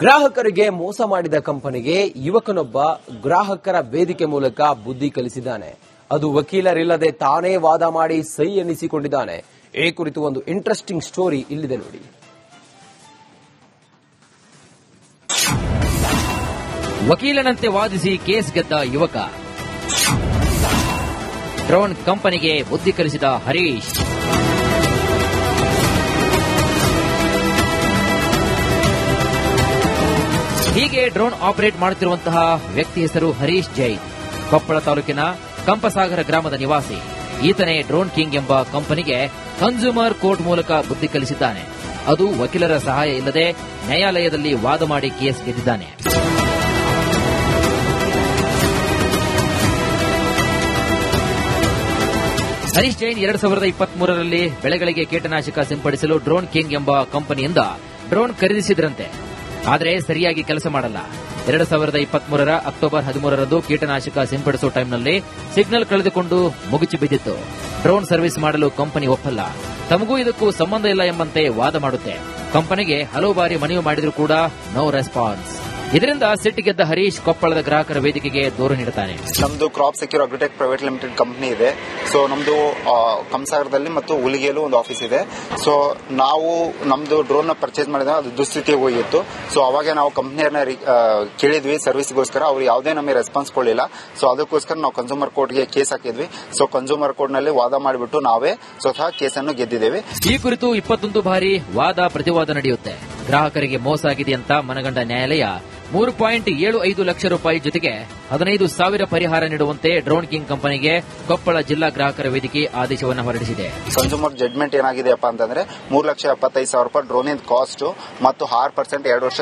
ಗ್ರಾಹಕರಿಗೆ ಮೋಸ ಮಾಡಿದ ಕಂಪನಿಗೆ ಯುವಕನೊಬ್ಬ ಗ್ರಾಹಕರ ವೇದಿಕೆ ಮೂಲಕ ಬುದ್ಧಿ ಕಲಿಸಿದ್ದಾನೆ. ಅದು ವಕೀಲರಿಲ್ಲದೆ ತಾನೇ ವಾದ ಮಾಡಿ ಸೈ ಎನ್ನಿಸಿಕೊಂಡಿದ್ದಾನೆ ಈ ಕುರಿತು ಒಂದು ಇಂಟ್ರೆಸ್ಟಿಂಗ್ ಸ್ಟೋರಿ ಇಲ್ಲಿದೆ ನೋಡಿ. ವಕೀಲನಂತೆ ವಾದಿಸಿ ಕೇಸ್ ಗೆದ್ದ ಯುವಕ. ಡ್ರೋನ್ ಕಂಪನಿಗೆ ಬುದ್ಧಿ ಕಲಿಸಿದ ಹರೀಶ್. ಹೀಗೆ ಡ್ರೋನ್ ಆಪರೇಟ್ ಮಾಡುತ್ತಿರುವಂತಹ ವ್ಯಕ್ತಿ ಹೆಸರು ಹರೀಶ್ ಜೈನ್ ಕೊಪ್ಪಳ ತಾಲೂಕಿನ ಕಂಪಸಾಗರ ಗ್ರಾಮದ ನಿವಾಸಿ. ಈತನೇ ಡ್ರೋನ್ ಕಿಂಗ್ ಎಂಬ ಕಂಪನಿಗೆ ಕನ್ಸ್ಯೂಮರ್ ಕೋರ್ಟ್ ಮೂಲಕ ಬುದ್ಧಿ ಕಲಿಸಿದ್ದಾನೆ. ಅದು ವಕೀಲರ ಸಹಾಯ ಇಲ್ಲದೆ ನ್ಯಾಯಾಲಯದಲ್ಲಿ ವಾದ ಮಾಡಿ ಕೇಸ್ ಗೆದ್ದಿದ್ದಾನೆ. ಹರೀಶ್ ಜೈನ್ ಎರಡ್ ಸಾವಿರದ ಇಪ್ಪತ್ತ್ ಮೂರರಲ್ಲಿ ಬೆಳೆಗಳಿಗೆ ಕೀಟನಾಶಕ ಸಿಂಪಡಿಸಲು ಡ್ರೋನ್ ಕಿಂಗ್ ಎಂಬ ಕಂಪನಿಯಿಂದ ಡ್ರೋನ್ ಖರೀದಿಸಿದ್ರಂತೆ. ಆದರೆ ಸರಿಯಾಗಿ ಕೆಲಸ ಮಾಡಲ್ಲ. ಎರಡ್ ಸಾವಿರದ ಇಪ್ಪತ್ತ್ ಮೂರರ ಅಕ್ಟೋಬರ್ ಹದಿಮೂರರಂದು ಕೀಟನಾಶಕ ಸಿಂಪಡಿಸುವ ಟೈಮ್ನಲ್ಲಿ ಸಿಗ್ನಲ್ ಕಳೆದುಕೊಂಡು ಮುಗಿಚಿ ಬಿದ್ದಿತ್ತು. ಡ್ರೋನ್ ಸರ್ವಿಸ್ ಮಾಡಲು ಕಂಪನಿ ಒಪ್ಪಲ್ಲ. ತಮಗೂ ಇದಕ್ಕೂ ಸಂಬಂಧ ಇಲ್ಲ ಎಂಬಂತೆ ವಾದ ಮಾಡುತ್ತೆ. ಕಂಪನಿಗೆ ಹಲವು ಬಾರಿ ಮನವಿ ಮಾಡಿದರೂ ಕೂಡ ನೋ ರೆಸ್ಪಾನ್ಸ್. ಇದರಿಂದ ಸಿಟ್ಟಿಗೆದ್ದ ಹರೀಶ್ ಕೊಪ್ಪಳದ ಗ್ರಾಹಕರ ವೇದಿಕೆಗೆ ದೂರು ನೀಡುತ್ತಾನೆ. ನಮ್ದು crop secure agritech private limited company ಇದೆ. ಸೊ ನಮ್ದು ಕಂಸಾಗರದಲ್ಲಿ ಮತ್ತು ಹುಲಿಗೆಯಲ್ಲೂ ಒಂದು ಆಫೀಸ್ ಇದೆ. ಸೊ ನಾವು ನಮ್ದು ಡ್ರೋನ್ನ ಪರ್ಚೇಸ್ ಮಾಡಿದಾಗ ಅದು ದುಸ್ಥಿತಿ ಹೋಗಿತ್ತು. ಸೊ ಅವಾಗ ನಾವು ಕಂಪ್ನಿಯನ್ನ ಕೇಳಿದ್ವಿ ಸರ್ವಿಸ್ಗೋಸ್ಕರ ಅವ್ರು ಯಾವುದೇ ನಮಗೆ ರೆಸ್ಪಾನ್ಸ್ ಕೊಡಲಿಲ್ಲ. ಸೊ ಅದಕ್ಕೋಸ್ಕರ ನಾವು ಕನ್ಸೂಮರ್ ಕೋರ್ಟ್ಗೆ ಕೇಸ್ ಹಾಕಿದ್ವಿ. ಸೊ ಕನ್ಸೂಮರ್ ಕೋರ್ಟ್ನಲ್ಲಿ ವಾದ ಮಾಡಿಬಿಟ್ಟು ನಾವೇ ಸ್ವತಃ ಕೇಸನ್ನು ಗೆದ್ದಿದ್ದೇವೆ. ಈ ಕುರಿತು ಇಪ್ಪತ್ತೊಂದು ಬಾರಿ ವಾದ ಪ್ರತಿವಾದ ನಡೆಯುತ್ತೆ. ಗ್ರಾಹಕರಿಗೆ ಮೋಸ ಆಗಿದೆ ಅಂತ ಮನಗಂಡ ನ್ಯಾಯಾಲಯ ಮೂರು ಪಾಯಿಂಟ್ ಏಳು ಐದು ಲಕ್ಷ ರೂಪಾಯಿ ಜೊತೆಗೆ ಹದಿನೈದು ಸಾವಿರ ಪರಿಹಾರ ನೀಡುವಂತೆ ಡ್ರೋನ್ ಕಿಂಗ್ ಕಂಪನಿಗೆ ಕೊಪ್ಪಳ ಜಿಲ್ಲಾ ಗ್ರಾಹಕರ ವೇದಿಕೆ ಆದೇಶವನ್ನು ಹೊರಡಿಸಿದೆ. ಕನ್ಸೂಮರ್ ಜಡ್ಜ್ಮೆಂಟ್ ಏನಾಗಿದೆಯಪ್ಪ ಅಂತಂದ್ರೆ ಮೂರು ಲಕ್ಷ ಎಪ್ಪತ್ತೈದು ಸಾವಿರ ರೂಪಾಯಿ ಡ್ರೋನಿನ ಕಾಸ್ಟ್ ಮತ್ತು ಆರು ಪರ್ಸೆಂಟ್ ಎರಡು ವರ್ಷ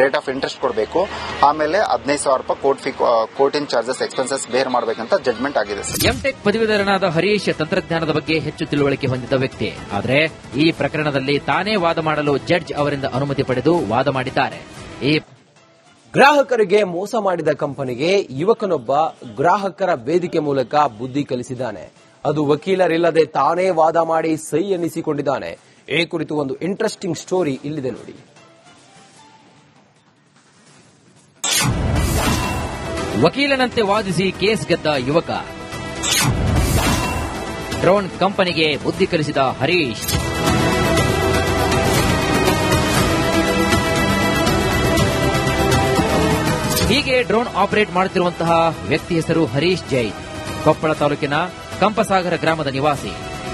ರೇಟ್ ಆಫ್ ಇಂಟ್ರೆಸ್ಟ್ ಕೊಡಬೇಕು. ಆಮೇಲೆ ಹದಿನೈದು ಸಾವಿರ ರೂಪಾಯಿ ಕೋರ್ಟ್ ಫೀ ಕೋರ್ಟಿನ ಚಾರ್ಜಸ್ ಎಕ್ಸ್ಪೆನ್ಸಸ್ ಬೇರ್ ಮಾಡಬೇಕಂತ ಜಡ್ಜ್ಮೆಂಟ್ ಆಗಿದೆ ಎಂಟೆಕ್ ಪದವೀಧರನಾದ ಹರೀಶ್ ತಂತ್ರಜ್ಞಾನದ ಬಗ್ಗೆ ಹೆಚ್ಚು ತಿಳುವಳಿಕೆ ಹೊಂದಿದ್ದ ವ್ಯಕ್ತಿ. ಆದರೆ ಈ ಪ್ರಕರಣದಲ್ಲಿ ತಾನೇ ವಾದ ಮಾಡಲು ಜಡ್ಜ್ ಅವರಿಂದ ಅನುಮತಿ ಪಡೆದು ವಾದ ಮಾಡಿದ್ದಾರೆ. ಈ ಗ್ರಾಹಕರಿಗೆ ಮೋಸ ಮಾಡಿದ ಕಂಪನಿಗೆ ಯುವಕನೊಬ್ಬ ಗ್ರಾಹಕರ ವೇದಿಕೆ ಮೂಲಕ ಬುದ್ಧಿ ಕಲಿಸಿದ್ದಾನೆ. ಅದು ವಕೀಲರಿಲ್ಲದೆ ತಾನೇ ವಾದ ಮಾಡಿ ಸೈ ಎನ್ನಿಸಿಕೊಂಡಿದ್ದಾನೆ ಈ ಕುರಿತು ಒಂದು ಇಂಟ್ರೆಸ್ಟಿಂಗ್ ಸ್ಟೋರಿ ಇಲ್ಲಿದೆ ನೋಡಿ. ವಕೀಲನಂತೆ ವಾದಿಸಿ ಕೇಸ್ ಗೆದ್ದ ಯುವಕ. ಡ್ರೋನ್ ಕಂಪನಿಗೆ ಬುದ್ಧಿ ಕಲಿಸಿದ ಹರೀಶ್. ಹೀಗೆ ಡ್ರೋನ್ ಆಪರೇಟ್ ಮಾಡುತ್ತಿರುವಂತಹ ವ್ಯಕ್ತಿ ಹೆಸರು ಹರೀಶ್ ಜೈನ್ ಕೊಪ್ಪಳ ತಾಲೂಕಿನ ಕಂಪಸಾಗರ ಗ್ರಾಮದ ನಿವಾಸಿ.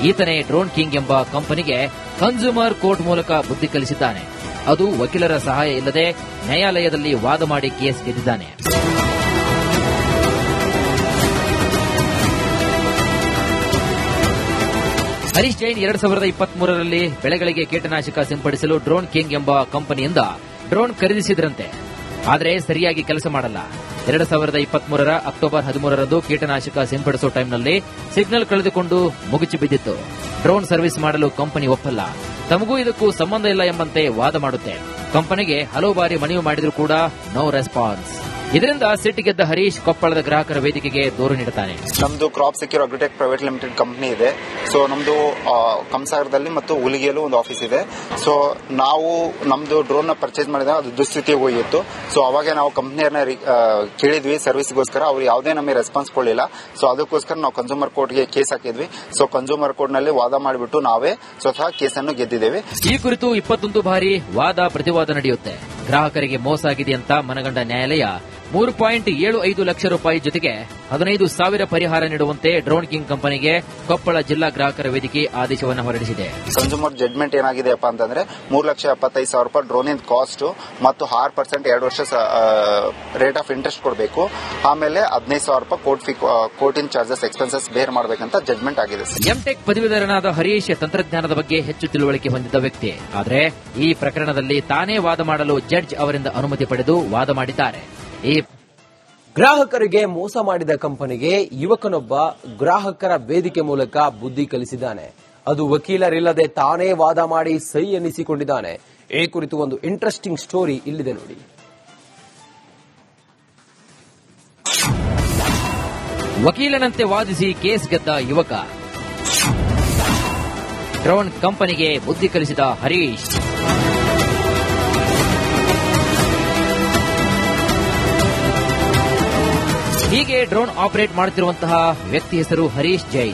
ಈತನೇ ಡ್ರೋನ್ ಕಿಂಗ್ ಎಂಬ ಕಂಪನಿಗೆ ಕನ್ಸ್ಯೂಮರ್ ಕೋರ್ಟ್ ಮೂಲಕ ಬುದ್ಧಿ ಕಲಿಸಿದ್ದಾನೆ. ಅದು ವಕೀಲರ ಸಹಾಯ ಇಲ್ಲದೆ ನ್ಯಾಯಾಲಯದಲ್ಲಿ ವಾದ ಮಾಡಿ ಕೇಸ್ ಗೆದ್ದಿದ್ದಾನೆ. ಹರೀಶ್ ಜೈನ್ ಎರಡ್ ಸಾವಿರದ ಇಪ್ಪತ್ತ್ ಮೂರರಲ್ಲಿ ಬೆಳೆಗಳಿಗೆ ಕೀಟನಾಶಕ ಸಿಂಪಡಿಸಲು ಡ್ರೋನ್ ಕಿಂಗ್ ಎಂಬ ಕಂಪನಿಯಿಂದ ಡ್ರೋನ್ ಖರೀದಿಸಿದ್ರಂತೆ. ಆದರೆ ಸರಿಯಾಗಿ ಕೆಲಸ ಮಾಡಲ್ಲ. ಎರಡ್ ಸಾವಿರದ ಇಪ್ಪತ್ಮೂರರ ಅಕ್ಟೋಬರ್ ಹದಿಮೂರರಂದು ಕೀಟನಾಶಕ ಸಿಂಪಡಿಸುವ ಟೈಮ್ನಲ್ಲಿ ಸಿಗ್ನಲ್ ಕಳೆದುಕೊಂಡು ಮುಗಿಚಿ ಬಿದ್ದಿತ್ತು. ಡ್ರೋನ್ ಸರ್ವಿಸ್ ಮಾಡಲು ಕಂಪನಿ ಒಪ್ಪಲ್ಲ. ತಮಗೂ ಇದಕ್ಕೂ ಸಂಬಂಧ ಇಲ್ಲ ಎಂಬಂತೆ ವಾದ ಮಾಡುತ್ತೆ. ಕಂಪನಿಗೆ ಹಲವು ಬಾರಿ ಮನವಿ ಮಾಡಿದರೂ ಕೂಡ ನೋ ರೆಸ್ಪಾನ್ಸ್ ಇದರಿಂದ ಸಿಟ್ಟಿಗೆದ್ದ ಹರೀಶ್ ಕೊಪ್ಪಳದ ಗ್ರಾಹಕರ ವೇದಿಕೆಗೆ ದೂರು ನೀಡುತ್ತಾನೆ. ನಮ್ದು crop secure agritech private limited company ಇದೆ. ಸೊ ನಮ್ದು ಕಂಸಾಗರದಲ್ಲಿ ಮತ್ತು ಹುಲಿಗೆಯಲ್ಲೂ ಒಂದು ಆಫೀಸ್ ಇದೆ. ಸೊ ನಾವು ನಮ್ದು ಡ್ರೋನ್ನ ಪರ್ಚೇಸ್ ಮಾಡಿದಾಗ ಅದು ದುಸ್ಥಿತಿಗೆ ಹೋಗಿತ್ತು. ಸೊ ಅವಾಗ ನಾವು ಕಂಪ್ನಿಯನ್ನ ಕೇಳಿದ್ವಿ ಸರ್ವಿಸ್ಗೋಸ್ಕರ ಅವ್ರು ಯಾವುದೇ ನಮಗೆ ರೆಸ್ಪಾನ್ಸ್ ಕೊಡಲಿಲ್ಲ. ಸೊ ಅದಕ್ಕೋಸ್ಕರ ನಾವು ಕನ್ಸೂಮರ್ ಕೋರ್ಟ್ಗೆ ಕೇಸ್ ಹಾಕಿದ್ವಿ. ಸೊ ಕನ್ಸೂಮರ್ ಕೋರ್ಟ್ನಲ್ಲಿ ವಾದ ಮಾಡಿಬಿಟ್ಟು ನಾವೇ ಸ್ವತಃ ಕೇಸನ್ನು ಗೆದ್ದಿದ್ದೇವೆ. ಈ ಕುರಿತು ಇಪ್ಪತ್ತೊಂದು ಬಾರಿ ವಾದ ಪ್ರತಿವಾದ ನಡೆಯುತ್ತೆ. ಗ್ರಾಹಕರಿಗೆ ಮೋಸ ಆಗಿದೆ ಅಂತ ಮನಗಂಡ ನ್ಯಾಯಾಲಯ ಮೂರು ಪಾಯಿಂಟ್ ಏಳು ಐದು ಲಕ್ಷ ರೂಪಾಯಿ ಜೊತೆಗೆ ಹದಿನೈದು ಸಾವಿರ ಪರಿಹಾರ ನೀಡುವಂತೆ ಡ್ರೋನ್ ಕಿಂಗ್ ಕಂಪನಿಗೆ ಕೊಪ್ಪಳ ಜಿಲ್ಲಾ ಗ್ರಾಹಕರ ವೇದಿಕೆ ಆದೇಶವನ್ನು ಹೊರಡಿಸಿದೆ. ಕನ್ಸೂಮರ್ ಜಡ್ಜ್ಮೆಂಟ್ ಏನಾಗಿದೆಯಪ್ಪ ಅಂತಂದ್ರೆ ಮೂರು ಲಕ್ಷ ಎಪ್ಪತ್ತೈದು ಸಾವಿರ ರೂಪಾಯಿ ಡ್ರೋನಿನ ಕಾಸ್ಟ್ ಮತ್ತು ಆರು ಪರ್ಸೆಂಟ್ ಎರಡು ವರ್ಷ ರೇಟ್ ಆಫ್ ಇಂಟ್ರೆಸ್ಟ್ ಕೊಡಬೇಕು. ಆಮೇಲೆ ಹದಿನೈದು ಸಾವಿರ ರೂಪಾಯಿ ಕೋರ್ಟ್ ಫೀ ಕೋರ್ಟಿನ ಚಾರ್ಜಸ್ ಎಕ್ಸ್ಪೆನ್ಸಸ್ ಬೇರ್ ಮಾಡಬೇಕಂತ ಜಡ್ಜ್ಮೆಂಟ್ ಆಗಿದೆ ಎಂ ಎಂಟೆಕ್ ಪದವೀಧರನಾದ ಹರೀಶ್ ತಂತ್ರಜ್ಞಾನದ ಬಗ್ಗೆ ಹೆಚ್ಚು ತಿಳುವಳಿಕೆ ಹೊಂದಿದ್ದ ವ್ಯಕ್ತಿ. ಆದರೆ ಈ ಪ್ರಕರಣದಲ್ಲಿ ತಾನೇ ವಾದ ಮಾಡಲು ಜಡ್ಜ್ ಅವರಿಂದ ಅನುಮತಿ ಪಡೆದು ವಾದ ಮಾಡಿದ್ದಾರೆ. ಗ್ರಾಹಕರಿಗೆ ಮೋಸ ಮಾಡಿದ ಕಂಪನಿಗೆ ಯುವಕನೊಬ್ಬ ಗ್ರಾಹಕರ ವೇದಿಕೆ ಮೂಲಕ ಬುದ್ಧಿ ಕಲಿಸಿದ್ದಾನೆ. ಅದು ವಕೀಲರಿಲ್ಲದೆ ತಾನೇ ವಾದ ಮಾಡಿ ಸೈ ಎನ್ನಿಸಿಕೊಂಡಿದ್ದಾನೆ ಈ ಕುರಿತು ಒಂದು ಇಂಟ್ರೆಸ್ಟಿಂಗ್ ಸ್ಟೋರಿ ಇಲ್ಲಿದೆ ನೋಡಿ. ವಕೀಲನಂತೆ ವಾದಿಸಿ ಕೇಸ್ ಗೆದ್ದ ಯುವಕ. ಡ್ರೋನ್ ಕಂಪನಿಗೆ ಬುದ್ಧಿ ಕಲಿಸಿದ ಹರೀಶ್. ಡ್ರೋನ್ ಆಪರೇಟ್ ಮಾಡುತ್ತಿರುವಂತಹ ವ್ಯಕ್ತಿ ಹೆಸರು ಹರೀಶ್ ಜೈ.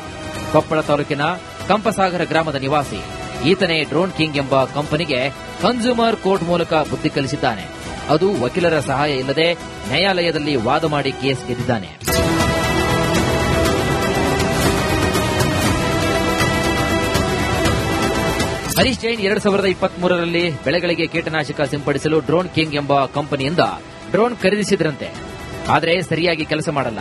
ಕೊಪ್ಪಳ ತಾಲೂಕಿನ ಕಂಪಸಾಗರ ಗ್ರಾಮದ ನಿವಾಸಿ. ಈತನೇ ಡ್ರೋನ್ ಕಿಂಗ್ ಎಂಬ ಕಂಪನಿಗೆ ಕನ್ಸ್ಯೂಮರ್ ಕೋರ್ಟ್ ಮೂಲಕ ಬುದ್ಧಿ ಕಲಿಸಿದ್ದಾನೆ. ಅದು ವಕೀಲರ ಸಹಾಯ ಇಲ್ಲದೆ ನ್ಯಾಯಾಲಯದಲ್ಲಿ ವಾದ ಮಾಡಿ ಕೇಸ್ ಗೆದ್ದಿದ್ದಾನೆ. ಹರೀಶ್ ಜೈನ್ ಎರಡ್ ಸಾವಿರದ ಇಪ್ಪತ್ತ್ ಮೂರರಲ್ಲಿ ಬೆಳೆಗಳಿಗೆ ಕೀಟನಾಶಕ ಸಿಂಪಡಿಸಲು ಡ್ರೋನ್ ಕಿಂಗ್ ಎಂಬ ಕಂಪನಿಯಿಂದ ಡ್ರೋನ್ ಖರೀದಿಸಿದ್ರಂತೆ. ಆದರೆ ಸರಿಯಾಗಿ ಕೆಲಸ ಮಾಡಲ್ಲ.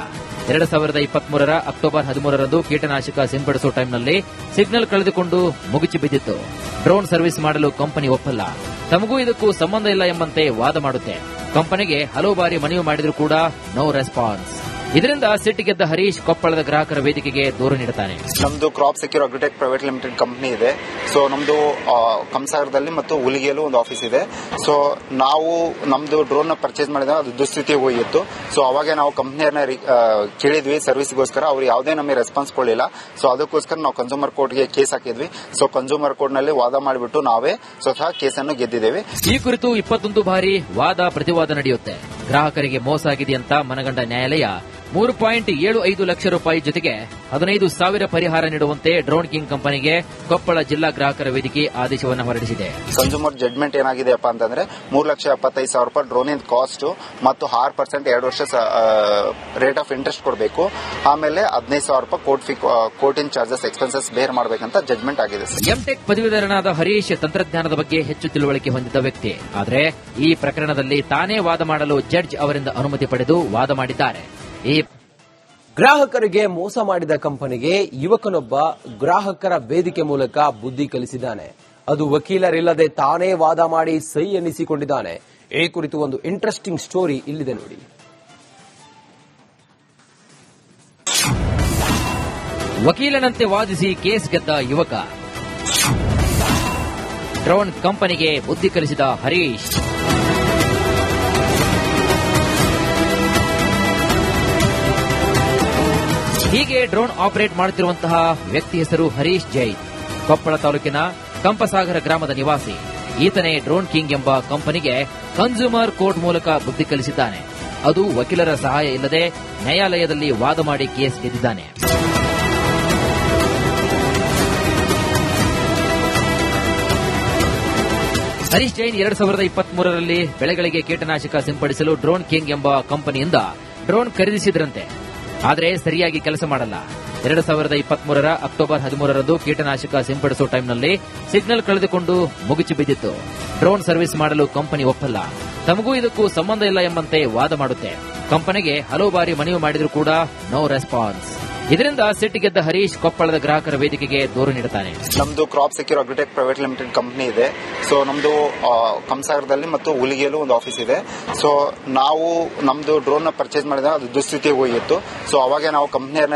ಎರಡ್ ಸಾವಿರದ ಇಪ್ಪತ್ಮೂರರ ಅಕ್ಟೋಬರ್ ಹದಿಮೂರರಂದು ಕೀಟನಾಶಕ ಸಿಂಪಡಿಸುವ ಟೈಮ್ನಲ್ಲಿ ಸಿಗ್ನಲ್ ಕಳೆದುಕೊಂಡು ಮುಗಿಚಿ ಬಿದ್ದಿತ್ತು. ಡ್ರೋನ್ ಸರ್ವಿಸ್ ಮಾಡಲು ಕಂಪನಿ ಒಪ್ಪಲ್ಲ. ತಮಗೂ ಇದಕ್ಕೂ ಸಂಬಂಧ ಇಲ್ಲ ಎಂಬಂತೆ ವಾದ ಮಾಡುತ್ತೆ. ಕಂಪನಿಗೆ ಹಲವು ಬಾರಿ ಮನವಿ ಮಾಡಿದರೂ ಕೂಡ ನೋ ರೆಸ್ಪಾನ್ಸ್ ಇದರಿಂದ ಸಿಟ್ಟಿಗೆದ್ದ ಹರೀಶ್ ಕೊಪ್ಪಳದ ಗ್ರಾಹಕರ ವೇದಿಕೆಗೆ ದೂರು ನೀಡುತ್ತಾನೆ. ನಮ್ದು crop secure agritech private limited company ಇದೆ. ಸೊ ನಮ್ದು ಕಂಸಾಗರದಲ್ಲಿ ಮತ್ತು ಹುಲಿಗೆಯಲ್ಲೂ ಒಂದು ಆಫೀಸ್ ಇದೆ. ಸೊ ನಾವು ನಮ್ದು ಡ್ರೋನ್ನ ಪರ್ಚೇಸ್ ಮಾಡಿದಾಗ ಅದು ದುಸ್ಥಿತಿಗೆ ಹೋಗಿತ್ತು. ಸೊ ಅವಾಗ ನಾವು ಕಂಪ್ನಿಯನ್ನ ಕೇಳಿದ್ವಿ ಸರ್ವಿಸ್ಗೋಸ್ಕರ ಅವ್ರು ಯಾವುದೇ ನಮಗೆ ರೆಸ್ಪಾನ್ಸ್ ಕೊಡಲಿಲ್ಲ. ಸೊ ಅದಕ್ಕೋಸ್ಕರ ನಾವು ಕನ್ಸೂಮರ್ ಕೋರ್ಟ್ಗೆ ಕೇಸ್ ಹಾಕಿದ್ವಿ. ಸೊ ಕನ್ಸೂಮರ್ ಕೋರ್ಟ್ನಲ್ಲಿ ವಾದ ಮಾಡಿಬಿಟ್ಟು ನಾವೇ ಸ್ವತಃ ಕೇಸನ್ನು ಗೆದ್ದಿದ್ದೇವೆ. ಈ ಕುರಿತು ಇಪ್ಪತ್ತೊಂದು ಬಾರಿ ವಾದ ಪ್ರತಿವಾದ ನಡೆಯುತ್ತೆ. ಗ್ರಾಹಕರಿಗೆ ಮೋಸ ಆಗಿದೆ ಅಂತ ಮನಗಂಡ ನ್ಯಾಯಾಲಯ ಮೂರು ಪಾಯಿಂಟ್ ಏಳು ಐದು ಲಕ್ಷ ರೂಪಾಯಿ ಜೊತೆಗೆ ಹದಿನೈದು ಸಾವಿರ ಪರಿಹಾರ ನೀಡುವಂತೆ ಡ್ರೋನ್ ಕಿಂಗ್ ಕಂಪನಿಗೆ ಕೊಪ್ಪಳ ಜಿಲ್ಲಾ ಗ್ರಾಹಕರ ವೇದಿಕೆ ಆದೇಶವನ್ನು ಹೊರಡಿಸಿದೆ. ಕನ್ಸೂಮರ್ ಜಡ್ಮೆಂಟ್ ಏನಾಗಿದೆಯಪ್ಪ ಅಂತಂದ್ರೆ ಮೂರು ಲಕ್ಷ ಎಪ್ಪತ್ತೈದು ಸಾವಿರ ರೂಪಾಯಿ ಡ್ರೋನಿನ ಕಾಸ್ಟ್ ಮತ್ತು ಆರು ಪರ್ಸೆಂಟ್ ಎರಡು ವರ್ಷ ರೇಟ್ ಆಫ್ ಇಂಟ್ರೆಸ್ಟ್ ಕೊಡಬೇಕು. ಆಮೇಲೆ ಹದಿನೈದು ಸಾವಿರ ರೂಪಾಯಿ ಕೋರ್ಟ್ ಫಿ ಕೋರ್ಟಿನ ಚಾರ್ಜಸ್ ಎಕ್ಸ್ಪೆನ್ಸಸ್ ಬೇರ್ ಮಾಡಬೇಕಂತ ಜಡ್ಮೆಂಟ್ ಆಗಿದೆ ಎಂಟೆಕ್ ಪದವೀಧರನಾದ ಹರೀಶ್ ತಂತ್ರಜ್ಞಾನದ ಬಗ್ಗೆ ಹೆಚ್ಚು ತಿಳುವಳಿಕೆ ಹೊಂದಿದ್ದ ವ್ಯಕ್ತಿ. ಆದರೆ ಈ ಪ್ರಕರಣದಲ್ಲಿ ತಾನೇ ವಾದ ಮಾಡಲು ಜಡ್ಜ್ ಅವರಿಂದ ಅನುಮತಿ ಪಡೆದು ವಾದ ಮಾಡಿದ್ದಾರೆ. ಈ ಗ್ರಾಹಕರಿಗೆ ಮೋಸ ಮಾಡಿದ ಕಂಪನಿಗೆ ಯುವಕನೊಬ್ಬ ಗ್ರಾಹಕರ ವೇದಿಕೆ ಮೂಲಕ ಬುದ್ಧಿ ಕಲಿಸಿದ್ದಾನೆ. ಅದು ವಕೀಲರಿಲ್ಲದೆ ತಾನೇ ವಾದ ಮಾಡಿ ಸೈ ಎನ್ನಿಸಿಕೊಂಡಿದ್ದಾನೆ ಈ ಕುರಿತು ಒಂದು ಇಂಟ್ರೆಸ್ಟಿಂಗ್ ಸ್ಟೋರಿ ಇಲ್ಲಿದೆ ನೋಡಿ. ವಕೀಲನಂತೆ ವಾದಿಸಿ ಕೇಸ್ ಗೆದ್ದ ಯುವಕ. ಡ್ರೋನ್ ಕಂಪನಿಗೆ ಬುದ್ಧಿ ಕಲಿಸಿದ ಹರೀಶ್. ಹೀಗೆ ಡ್ರೋನ್ ಆಪರೇಟ್ ಮಾಡುತ್ತಿರುವಂತಹ ವ್ಯಕ್ತಿ ಹೆಸರು ಹರೀಶ್ ಜೈ. ಕೊಪ್ಪಳ ತಾಲೂಕಿನ ಕಂಪಸಾಗರ ಗ್ರಾಮದ ನಿವಾಸಿ. ಈತನೇ ಡ್ರೋನ್ ಕಿಂಗ್ ಎಂಬ ಕಂಪನಿಗೆ ಕನ್ಸ್ಯೂಮರ್ ಕೋರ್ಟ್ ಮೂಲಕ ಬುದ್ಧಿ ಕಲಿಸಿದ್ದಾನೆ. ಅದು ವಕೀಲರ ಸಹಾಯ ಇಲ್ಲದೆ ನ್ಯಾಯಾಲಯದಲ್ಲಿ ವಾದ ಮಾಡಿ ಕೇಸ್ ಗೆದ್ದಿದ್ದಾನೆ. ಹರೀಶ್ ಜೈನ್ ಎರಡ್ ಸಾವಿರದ ಇಪ್ಪತ್ತ್ ಮೂರರಲ್ಲಿ ಬೆಳೆಗಳಿಗೆ ಕೀಟನಾಶಕ ಸಿಂಪಡಿಸಲು ಡ್ರೋನ್ ಕಿಂಗ್ ಎಂಬ ಕಂಪನಿಯಿಂದ ಡ್ರೋನ್ ಖರೀದಿಸಿದ್ರಂತೆ. ಆದರೆ ಸರಿಯಾಗಿ ಕೆಲಸ ಮಾಡಲ್ಲ. ಎರಡು ಸಾವಿರದ ಇಪ್ಪತ್ತ್ ಮೂರರ ಅಕ್ಟೋಬರ್ ಹದಿಮೂರರಂದು ಕೀಟನಾಶಕ ಸಿಂಪಡಿಸುವ ಟೈಮ್ನಲ್ಲಿ ಸಿಗ್ನಲ್ ಕಳೆದುಕೊಂಡು ಮುಗಿಚಿ ಬಿದ್ದಿತ್ತು. ಡ್ರೋನ್ ಸರ್ವಿಸ್ ಮಾಡಲು ಕಂಪನಿ ಒಪ್ಪಲ್ಲ. ತಮಗೂ ಇದಕ್ಕೂ ಸಂಬಂಧ ಇಲ್ಲ ಎಂಬಂತೆ ವಾದ ಮಾಡುತ್ತೆ. ಕಂಪನಿಗೆ ಹಲವು ಬಾರಿ ಮನವಿ ಮಾಡಿದರೂ ಕೂಡ ನೋ ರೆಸ್ಪಾನ್ಸ್ ಇದರಿಂದ ಸಿಟ್ಟಿಗೆದ್ದ ಹರೀಶ್ ಕೊಪ್ಪಳದ ಗ್ರಾಹಕರ ವೇದಿಕೆಗೆ ದೂರು ನೀಡುತ್ತಾನೆ. ನಮ್ದು crop secure agritech private limited company ಇದೆ. ಸೊ ನಮ್ದು ಕಂಸಾಗರದಲ್ಲಿ ಮತ್ತು ಹುಲಿಗೆಯಲ್ಲೂ ಒಂದು ಆಫೀಸ್ ಇದೆ. ಸೊ ನಾವು ನಮ್ದು ಡ್ರೋನ್ನ ಪರ್ಚೇಸ್ ಮಾಡಿದಾಗ ಅದು ದುಸ್ಥಿತಿ ಹೋಗಿತ್ತು. ಸೊ ಅವಾಗ ನಾವು ಕಂಪ್ನಿಯನ್ನ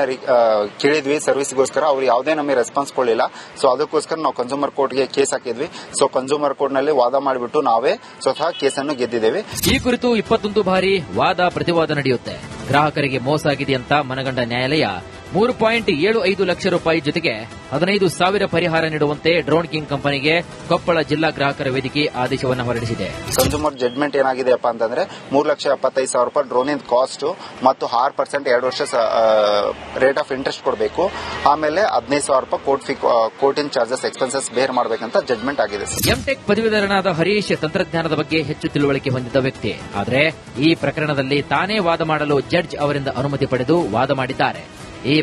ಕೇಳಿದ್ವಿ ಸರ್ವಿಸ್ಗೋಸ್ಕರ ಅವ್ರು ಯಾವುದೇ ನಮಗೆ ರೆಸ್ಪಾನ್ಸ್ ಕೊಡಲಿಲ್ಲ. ಸೊ ಅದಕ್ಕೋಸ್ಕರ ನಾವು ಕನ್ಸೂಮರ್ ಕೋರ್ಟ್ಗೆ ಕೇಸ್ ಹಾಕಿದ್ವಿ. ಸೊ ಕನ್ಸೂಮರ್ ಕೋರ್ಟ್ನಲ್ಲಿ ವಾದ ಮಾಡಿಬಿಟ್ಟು ನಾವೇ ಸ್ವತಃ ಕೇಸನ್ನು ಗೆದ್ದಿದ್ದೇವೆ. ಈ ಕುರಿತು ಇಪ್ಪತ್ತೊಂದು ಬಾರಿ ವಾದ ಪ್ರತಿವಾದ ನಡೆಯುತ್ತೆ. ಗ್ರಾಹಕರಿಗೆ ಮೋಸ ಆಗಿದೆ ಅಂತ ಮನಗಂಡ ನ್ಯಾಯಾಲಯ ಮೂರು ಪಾಯಿಂಟ್ ಏಳು ಐದು ಲಕ್ಷ ರೂಪಾಯಿ ಜೊತೆಗೆ ಹದಿನೈದು ಸಾವಿರ ಪರಿಹಾರ ನೀಡುವಂತೆ ಡ್ರೋನ್ ಕಿಂಗ್ ಕಂಪನಿಗೆ ಕೊಪ್ಪಳ ಜಿಲ್ಲಾ ಗ್ರಾಹಕರ ವೇದಿಕೆ ಆದೇಶವನ್ನು ಹೊರಡಿಸಿದೆ. ಕನ್ಸೂಮರ್ ಜಡ್ಮೆಂಟ್ ಏನಾಗಿದೆಯಪ್ಪ ಅಂತಂದ್ರೆ ಮೂರು ಲಕ್ಷ ಎಪ್ಪತ್ತೈದು ಸಾವಿರ ರೂಪಾಯಿ ಡ್ರೋನಿನ ಕಾಸ್ಟ್ ಮತ್ತು ಆರು ಪರ್ಸೆಂಟ್ ಎರಡು ವರ್ಷ ರೇಟ್ ಆಫ್ ಇಂಟ್ರೆಸ್ಟ್ ಕೊಡಬೇಕು. ಆಮೇಲೆ ಹದಿನೈದು ಸಾವಿರ ರೂಪಾಯಿ ಕೋರ್ಟ್ ಫಿ ಕೋರ್ಟಿನ ಚಾರ್ಜಸ್ ಎಕ್ಸ್ಪೆನ್ಸಸ್ ಬೇರ್ ಮಾಡಬೇಕಂತ ಜಡ್ಜ್ಮೆಂಟ್ ಆಗಿದೆ ಎಂಟೆಕ್ ಪದವೀಧರನಾದ ಹರೀಶ್ ತಂತ್ರಜ್ಞಾನದ ಬಗ್ಗೆ ಹೆಚ್ಚು ತಿಳುವಳಿಕೆ ಹೊಂದಿದ್ದ ವ್ಯಕ್ತಿ. ಆದರೆ ಈ ಪ್ರಕರಣದಲ್ಲಿ ತಾನೇ ವಾದ ಮಾಡಲು ಜಡ್ಜ್ ಅವರಿಂದ ಅನುಮತಿ ಪಡೆದು ವಾದ ಮಾಡಿದ್ದಾರೆ.